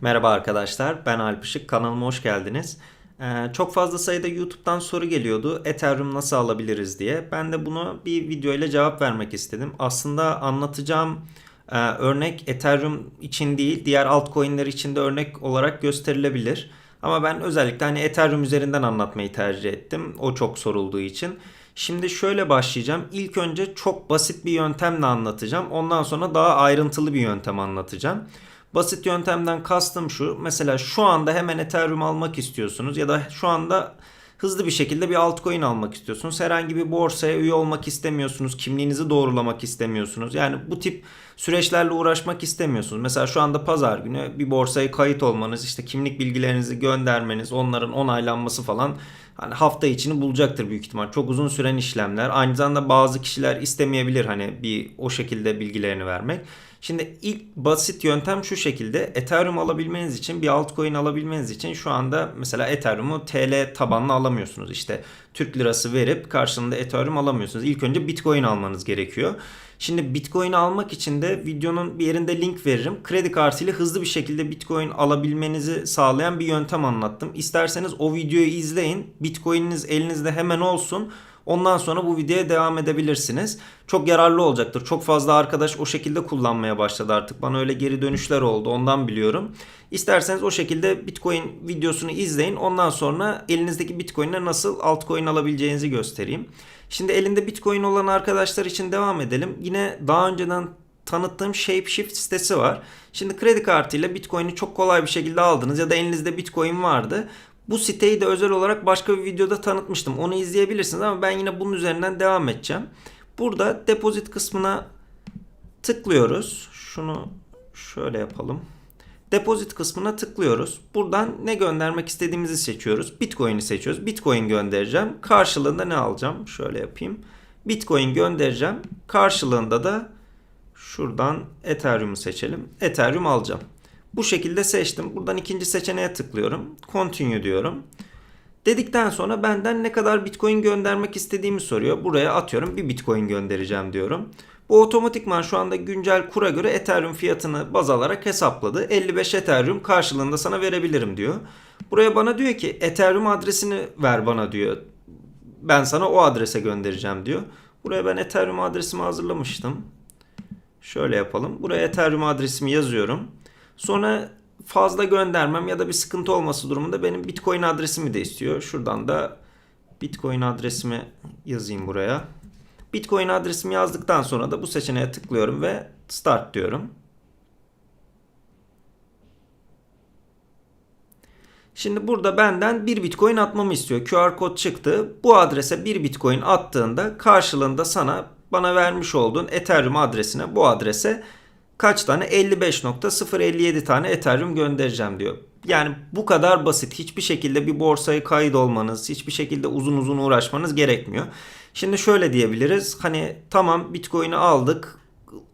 Merhaba arkadaşlar, ben Alp Işık. Kanalıma hoş geldiniz. Ee, çok fazla sayıda YouTube'dan soru geliyordu. Ethereum nasıl alabiliriz diye. Ben de bunu bir video ile cevap vermek istedim. Aslında anlatacağım e, örnek Ethereum için değil, diğer altcoin'ler için de örnek olarak gösterilebilir. Ama ben özellikle hani Ethereum üzerinden anlatmayı tercih ettim. O çok sorulduğu için. Şimdi şöyle başlayacağım. İlk önce çok basit bir yöntemle anlatacağım. Ondan sonra daha ayrıntılı bir yöntem anlatacağım. Basit yöntemden kastım şu. Mesela şu anda hemen Ethereum almak istiyorsunuz ya da şu anda hızlı bir şekilde bir altcoin almak istiyorsunuz. Herhangi bir borsaya üye olmak istemiyorsunuz. Kimliğinizi doğrulamak istemiyorsunuz. Yani bu tip süreçlerle uğraşmak istemiyorsunuz. Mesela şu anda pazar günü bir borsaya kayıt olmanız, işte kimlik bilgilerinizi göndermeniz, onların onaylanması falan hani hafta içini bulacaktır büyük ihtimal. Çok uzun süren işlemler. Aynı zamanda bazı kişiler istemeyebilir hani bir o şekilde bilgilerini vermek. Şimdi ilk basit yöntem şu şekilde. Ethereum alabilmeniz için bir altcoin alabilmeniz için şu anda mesela Ethereum'u TL tabanlı alamıyorsunuz. İşte Türk lirası verip karşılığında Ethereum alamıyorsunuz. İlk önce Bitcoin almanız gerekiyor. Şimdi Bitcoin almak için de videonun bir yerinde link veririm. Kredi kartıyla hızlı bir şekilde Bitcoin alabilmenizi sağlayan bir yöntem anlattım. İsterseniz o videoyu izleyin. Bitcoin'iniz elinizde hemen olsun. Ondan sonra bu videoya devam edebilirsiniz. Çok yararlı olacaktır. Çok fazla arkadaş o şekilde kullanmaya başladı artık. Bana öyle geri dönüşler oldu. Ondan biliyorum. İsterseniz o şekilde Bitcoin videosunu izleyin. Ondan sonra elinizdeki Bitcoin'e nasıl altcoin alabileceğinizi göstereyim. Şimdi elinde Bitcoin olan arkadaşlar için devam edelim. Yine daha önceden tanıttığım Shapeshift sitesi var. Şimdi kredi kartıyla Bitcoin'i çok kolay bir şekilde aldınız ya da elinizde Bitcoin vardı. Bu siteyi de özel olarak başka bir videoda tanıtmıştım. Onu izleyebilirsiniz ama ben yine bunun üzerinden devam edeceğim. Burada depozit kısmına tıklıyoruz. Şunu şöyle yapalım. Depozit kısmına tıklıyoruz. Buradan ne göndermek istediğimizi seçiyoruz. Bitcoin'i seçiyoruz. Bitcoin göndereceğim. Karşılığında ne alacağım? Şöyle yapayım. Bitcoin göndereceğim. Karşılığında da şuradan Ethereum'u seçelim. Ethereum alacağım. Bu şekilde seçtim. Buradan ikinci seçeneğe tıklıyorum. Continue diyorum. Dedikten sonra benden ne kadar Bitcoin göndermek istediğimi soruyor. Buraya atıyorum bir Bitcoin göndereceğim diyorum. Bu otomatikman şu anda güncel kura göre Ethereum fiyatını baz alarak hesapladı. 55 Ethereum karşılığında sana verebilirim diyor. Buraya bana diyor ki Ethereum adresini ver bana diyor. Ben sana o adrese göndereceğim diyor. Buraya ben Ethereum adresimi hazırlamıştım. Şöyle yapalım. Buraya Ethereum adresimi yazıyorum. Sonra fazla göndermem ya da bir sıkıntı olması durumunda benim Bitcoin adresimi de istiyor. Şuradan da Bitcoin adresimi yazayım buraya. Bitcoin adresimi yazdıktan sonra da bu seçeneğe tıklıyorum ve start diyorum. Şimdi burada benden bir Bitcoin atmamı istiyor. QR kod çıktı. Bu adrese bir Bitcoin attığında karşılığında sana bana vermiş olduğun Ethereum adresine bu adrese kaç tane 55.057 tane Ethereum göndereceğim diyor. Yani bu kadar basit. Hiçbir şekilde bir borsaya kayıt olmanız, hiçbir şekilde uzun uzun uğraşmanız gerekmiyor. Şimdi şöyle diyebiliriz. Hani tamam Bitcoin'i aldık.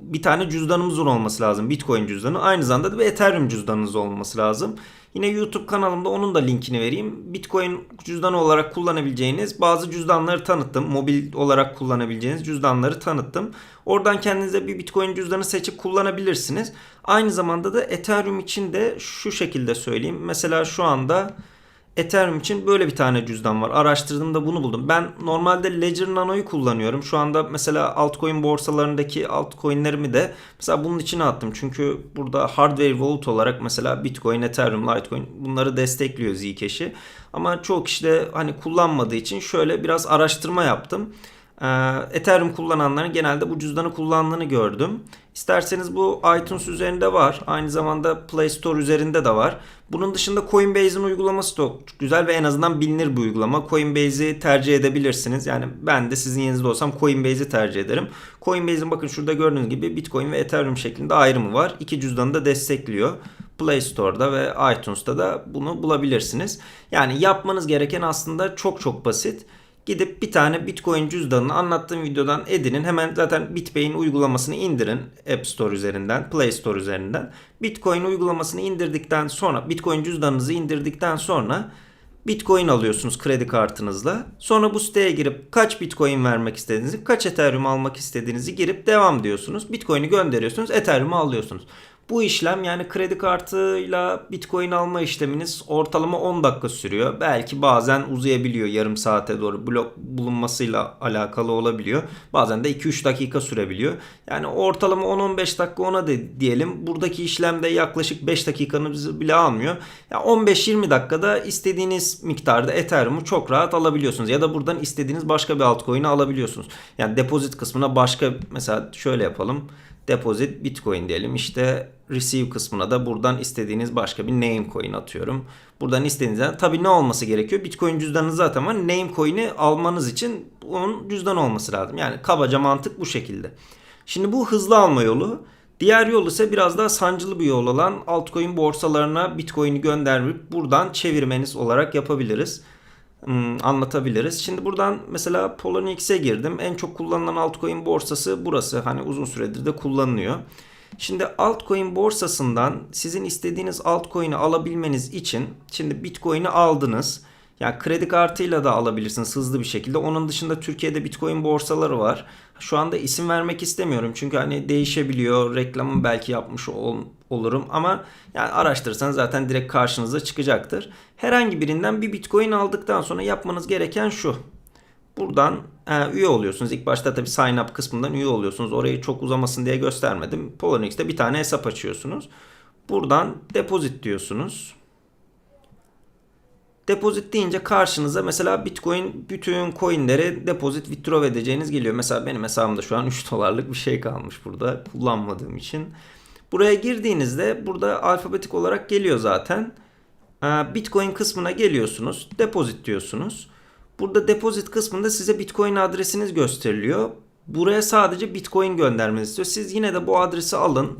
Bir tane cüzdanımızın olması lazım. Bitcoin cüzdanı. Aynı zamanda da bir Ethereum cüzdanınız olması lazım. Yine YouTube kanalımda onun da linkini vereyim. Bitcoin cüzdanı olarak kullanabileceğiniz bazı cüzdanları tanıttım. Mobil olarak kullanabileceğiniz cüzdanları tanıttım. Oradan kendinize bir Bitcoin cüzdanı seçip kullanabilirsiniz. Aynı zamanda da Ethereum için de şu şekilde söyleyeyim. Mesela şu anda Ethereum için böyle bir tane cüzdan var. Araştırdığımda bunu buldum. Ben normalde Ledger Nano'yu kullanıyorum. Şu anda mesela altcoin borsalarındaki altcoin'lerimi de mesela bunun içine attım. Çünkü burada hardware wallet olarak mesela Bitcoin, Ethereum, Litecoin bunları destekliyor Zcash'i. Ama çoğu kişi de hani kullanmadığı için şöyle biraz araştırma yaptım. Ethereum kullananların genelde bu cüzdanı kullandığını gördüm. İsterseniz bu iTunes üzerinde var. Aynı zamanda Play Store üzerinde de var. Bunun dışında Coinbase'in uygulaması da güzel ve en azından bilinir bir uygulama. Coinbase'i tercih edebilirsiniz. Yani ben de sizin yerinizde olsam Coinbase'i tercih ederim. Coinbase'in bakın şurada gördüğünüz gibi Bitcoin ve Ethereum şeklinde ayrımı var. İki cüzdanı da destekliyor. Play Store'da ve iTunes'ta da bunu bulabilirsiniz. Yani yapmanız gereken aslında çok çok basit. Gidip bir tane Bitcoin cüzdanını anlattığım videodan edinin. Hemen zaten BitPay'in uygulamasını indirin App Store üzerinden, Play Store üzerinden. Bitcoin uygulamasını indirdikten sonra, Bitcoin cüzdanınızı indirdikten sonra Bitcoin alıyorsunuz kredi kartınızla. Sonra bu siteye girip kaç Bitcoin vermek istediğinizi, kaç Ethereum almak istediğinizi girip devam diyorsunuz. Bitcoin'i gönderiyorsunuz, Ethereum'u alıyorsunuz. Bu işlem yani kredi kartıyla Bitcoin alma işleminiz ortalama 10 dakika sürüyor. Belki bazen uzayabiliyor yarım saate doğru blok bulunmasıyla alakalı olabiliyor. Bazen de 2-3 dakika sürebiliyor. Yani ortalama 10-15 dakika ona de diyelim. Buradaki işlemde yaklaşık 5 dakikanızı bile almıyor. Yani 15-20 dakikada istediğiniz miktarda Ethereum'u çok rahat alabiliyorsunuz. Ya da buradan istediğiniz başka bir altcoin'i alabiliyorsunuz. Yani depozit kısmına başka mesela şöyle yapalım. Deposit Bitcoin diyelim. İşte receive kısmına da buradan istediğiniz başka bir name coin atıyorum. Buradan istediğiniz tabii ne olması gerekiyor? Bitcoin cüzdanı zaten var. Name coin'i almanız için onun cüzdan olması lazım. Yani kabaca mantık bu şekilde. Şimdi bu hızlı alma yolu. Diğer yol ise biraz daha sancılı bir yol olan altcoin borsalarına Bitcoin'i gönderip buradan çevirmeniz olarak yapabiliriz. Hmm, anlatabiliriz. Şimdi buradan mesela Polonieks'e girdim. En çok kullanılan altcoin borsası burası. Hani uzun süredir de kullanılıyor. Şimdi altcoin borsasından sizin istediğiniz altcoin'i alabilmeniz için şimdi Bitcoin'i aldınız. Yani kredi kartıyla da alabilirsiniz hızlı bir şekilde. Onun dışında Türkiye'de Bitcoin borsaları var. Şu anda isim vermek istemiyorum çünkü hani değişebiliyor. Reklamı belki yapmış ol, olurum ama yani araştırırsanız zaten direkt karşınıza çıkacaktır. Herhangi birinden bir Bitcoin aldıktan sonra yapmanız gereken şu. Buradan e, üye oluyorsunuz. İlk başta tabii sign up kısmından üye oluyorsunuz. Orayı çok uzamasın diye göstermedim. Polonieks'te bir tane hesap açıyorsunuz. Buradan deposit diyorsunuz. Depozit deyince karşınıza mesela Bitcoin bütün coinleri depozit withdraw edeceğiniz geliyor. Mesela benim hesabımda şu an 3 dolarlık bir şey kalmış burada kullanmadığım için. Buraya girdiğinizde burada alfabetik olarak geliyor zaten. Ee, Bitcoin kısmına geliyorsunuz. Depozit diyorsunuz. Burada depozit kısmında size Bitcoin adresiniz gösteriliyor. Buraya sadece Bitcoin göndermenizi istiyor. Siz yine de bu adresi alın.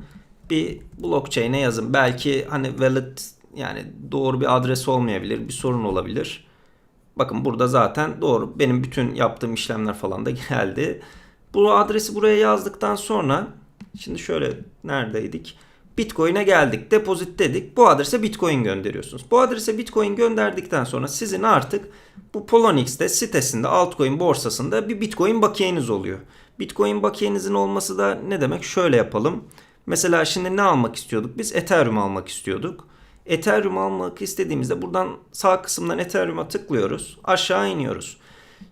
Bir blockchain'e yazın. Belki hani wallet yani doğru bir adres olmayabilir. Bir sorun olabilir. Bakın burada zaten doğru. Benim bütün yaptığım işlemler falan da geldi. Bu adresi buraya yazdıktan sonra şimdi şöyle neredeydik? Bitcoin'e geldik. Depozit dedik. Bu adrese Bitcoin gönderiyorsunuz. Bu adrese Bitcoin gönderdikten sonra sizin artık bu Polonix'te sitesinde altcoin borsasında bir Bitcoin bakiyeniz oluyor. Bitcoin bakiyenizin olması da ne demek? Şöyle yapalım. Mesela şimdi ne almak istiyorduk? Biz Ethereum almak istiyorduk. Ethereum almak istediğimizde buradan sağ kısımdan Ethereum'a tıklıyoruz. Aşağı iniyoruz.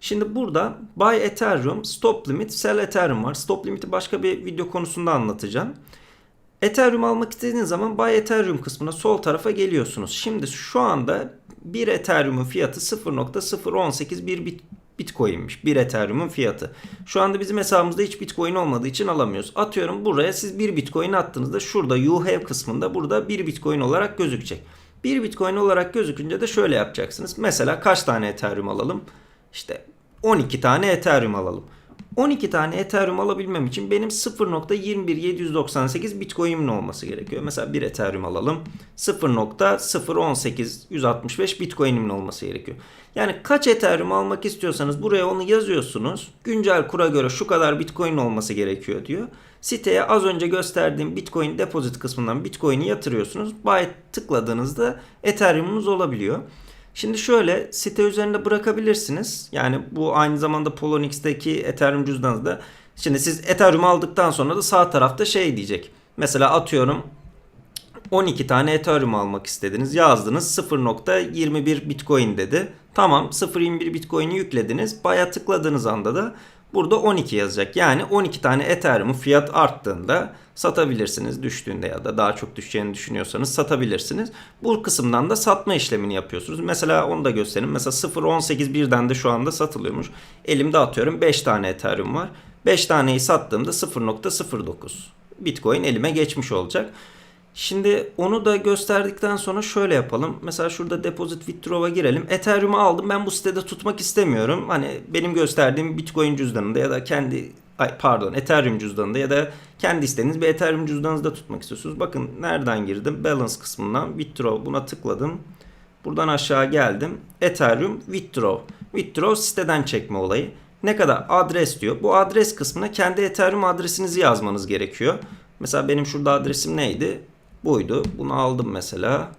Şimdi burada Buy Ethereum, Stop Limit, Sell Ethereum var. Stop Limit'i başka bir video konusunda anlatacağım. Ethereum almak istediğiniz zaman Buy Ethereum kısmına sol tarafa geliyorsunuz. Şimdi şu anda bir Ethereum'un fiyatı 0.018 bir bit Bitcoin'miş. Bir Ethereum'un fiyatı. Şu anda bizim hesabımızda hiç Bitcoin olmadığı için alamıyoruz. Atıyorum buraya siz bir Bitcoin attığınızda şurada You Have kısmında burada bir Bitcoin olarak gözükecek. Bir Bitcoin olarak gözükünce de şöyle yapacaksınız. Mesela kaç tane Ethereum alalım? İşte 12 tane Ethereum alalım. 12 tane Ethereum alabilmem için benim 0.21798 Bitcoin'im olması gerekiyor. Mesela bir Ethereum alalım. 0.018165 Bitcoin'imin olması gerekiyor. Yani kaç Ethereum almak istiyorsanız buraya onu yazıyorsunuz. Güncel kura göre şu kadar Bitcoin olması gerekiyor diyor. Siteye az önce gösterdiğim Bitcoin depozit kısmından Bitcoin'i yatırıyorsunuz. Buy tıkladığınızda Ethereum'unuz olabiliyor. Şimdi şöyle site üzerinde bırakabilirsiniz. Yani bu aynı zamanda Polonix'teki Ethereum cüzdanınızda. Şimdi siz Ethereum aldıktan sonra da sağ tarafta şey diyecek. Mesela atıyorum 12 tane Ethereum almak istediniz. Yazdınız 0.21 Bitcoin dedi. Tamam 0.21 Bitcoin'i yüklediniz. Baya tıkladığınız anda da burada 12 yazacak. Yani 12 tane Ethereum'un fiyat arttığında satabilirsiniz. Düştüğünde ya da daha çok düşeceğini düşünüyorsanız satabilirsiniz. Bu kısımdan da satma işlemini yapıyorsunuz. Mesela onu da göstereyim. Mesela 0.18 birden de şu anda satılıyormuş. Elimde atıyorum 5 tane Ethereum var. 5 taneyi sattığımda 0.09 Bitcoin elime geçmiş olacak. Şimdi onu da gösterdikten sonra şöyle yapalım. Mesela şurada deposit withdraw'a girelim. Ethereum'u aldım. Ben bu sitede tutmak istemiyorum. Hani benim gösterdiğim Bitcoin cüzdanında ya da kendi ay pardon Ethereum cüzdanında ya da kendi istediğiniz bir Ethereum cüzdanınızda tutmak istiyorsunuz. Bakın nereden girdim? Balance kısmından withdraw buna tıkladım. Buradan aşağı geldim. Ethereum withdraw. Withdraw siteden çekme olayı. Ne kadar adres diyor. Bu adres kısmına kendi Ethereum adresinizi yazmanız gerekiyor. Mesela benim şurada adresim neydi? Buydu. Bunu aldım mesela.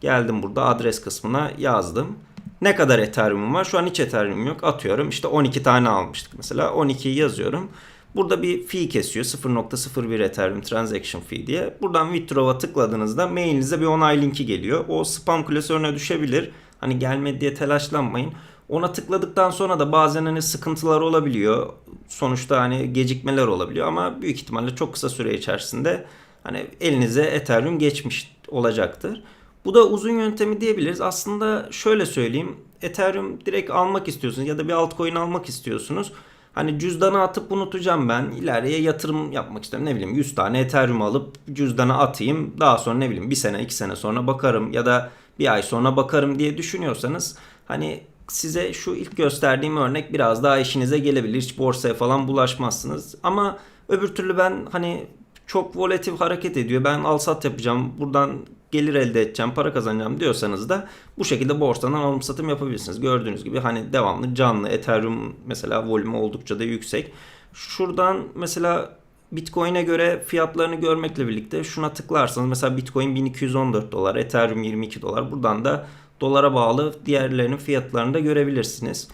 Geldim burada adres kısmına yazdım. Ne kadar Ethereum'um var? Şu an hiç Ethereum yok. Atıyorum işte 12 tane almıştık mesela. 12'yi yazıyorum. Burada bir fee kesiyor 0.01 Ethereum Transaction Fee diye. Buradan withdraw'a tıkladığınızda mailinize bir onay linki geliyor. O spam klasörüne düşebilir. Hani gelmedi diye telaşlanmayın. Ona tıkladıktan sonra da bazen hani sıkıntılar olabiliyor. Sonuçta hani gecikmeler olabiliyor ama büyük ihtimalle çok kısa süre içerisinde hani elinize Ethereum geçmiş olacaktır. Bu da uzun yöntemi diyebiliriz. Aslında şöyle söyleyeyim. Ethereum direkt almak istiyorsunuz ya da bir altcoin almak istiyorsunuz. Hani cüzdana atıp unutacağım ben. İleriye yatırım yapmak istiyorum. Ne bileyim 100 tane Ethereum alıp cüzdana atayım. Daha sonra ne bileyim bir sene iki sene sonra bakarım ya da bir ay sonra bakarım diye düşünüyorsanız hani size şu ilk gösterdiğim örnek biraz daha işinize gelebilir. Hiç borsaya falan bulaşmazsınız. Ama öbür türlü ben hani çok volatil hareket ediyor. Ben al sat yapacağım. Buradan gelir elde edeceğim, para kazanacağım diyorsanız da bu şekilde borsadan alım satım yapabilirsiniz. Gördüğünüz gibi hani devamlı canlı Ethereum mesela volümü oldukça da yüksek. Şuradan mesela Bitcoin'e göre fiyatlarını görmekle birlikte şuna tıklarsanız mesela Bitcoin 1214 dolar, Ethereum 22 dolar. Buradan da dolara bağlı diğerlerinin fiyatlarını da görebilirsiniz.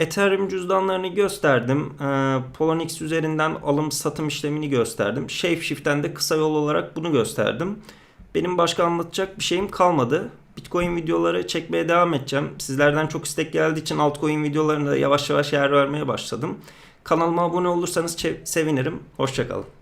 Ethereum cüzdanlarını gösterdim. Ee, Poloniex üzerinden alım satım işlemini gösterdim. Shapeshift'ten de kısa yol olarak bunu gösterdim. Benim başka anlatacak bir şeyim kalmadı. Bitcoin videoları çekmeye devam edeceğim. Sizlerden çok istek geldiği için altcoin videolarına da yavaş yavaş yer vermeye başladım. Kanalıma abone olursanız sevinirim. Hoşçakalın.